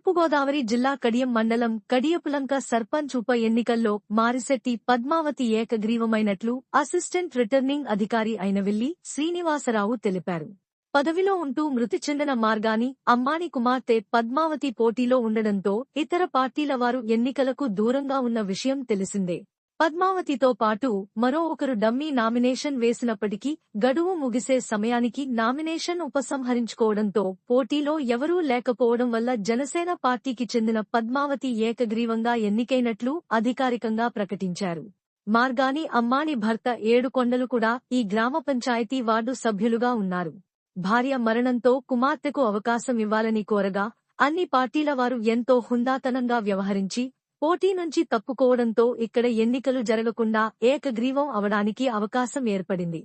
తూర్పుగోదావరి జిల్లా కడియం మండలం కడియపులంక సర్పంచ్ ఉప ఎన్నికల్లో మారిశెట్టి పద్మావతి ఏకగ్రీవమైనట్లు అసిస్టెంట్ రిటర్నింగ్ అధికారి అయినవిల్లి శ్రీనివాసరావు తెలిపారు. పదవిలో ఉంటూ మృతి చెందిన మార్గాని అమ్మాని కుమార్తె పద్మావతి పోటీలో ఉండడంతో ఇతర పార్టీల వారు ఎన్నికలకు దూరంగా ఉన్న విషయం తెలిసిందే. పద్మావతితో పాటు మరో ఒకరు డమ్మీ నామినేషన్ వేసినప్పటికీ గడువు ముగిసే సమయానికి నామినేషన్ ఉపసంహరించుకోవడంతో పోటీలో ఎవరూ లేకపోవడం వల్ల జనసేన పార్టీకి చెందిన పద్మావతి ఏకగ్రీవంగా ఎన్నికైనట్లు అధికారికంగా ప్రకటించారు. మార్గాని అమ్మాని భర్త ఏడుకొండలు కూడా ఈ గ్రామ పంచాయతీ వార్డు సభ్యులుగా ఉన్నారు. భార్య మరణంతో కుమార్తెకు అవకాశం ఇవ్వాలని కోరగా అన్ని పార్టీల వారు ఎంతో హుందాతనంగా వ్యవహరించి పోటీ నుంచి తప్పుకోవడంతో ఇక్కడ ఎన్నికలు జరగకుండా ఏకగ్రీవం అవడానికి అవకాశం ఏర్పడింది.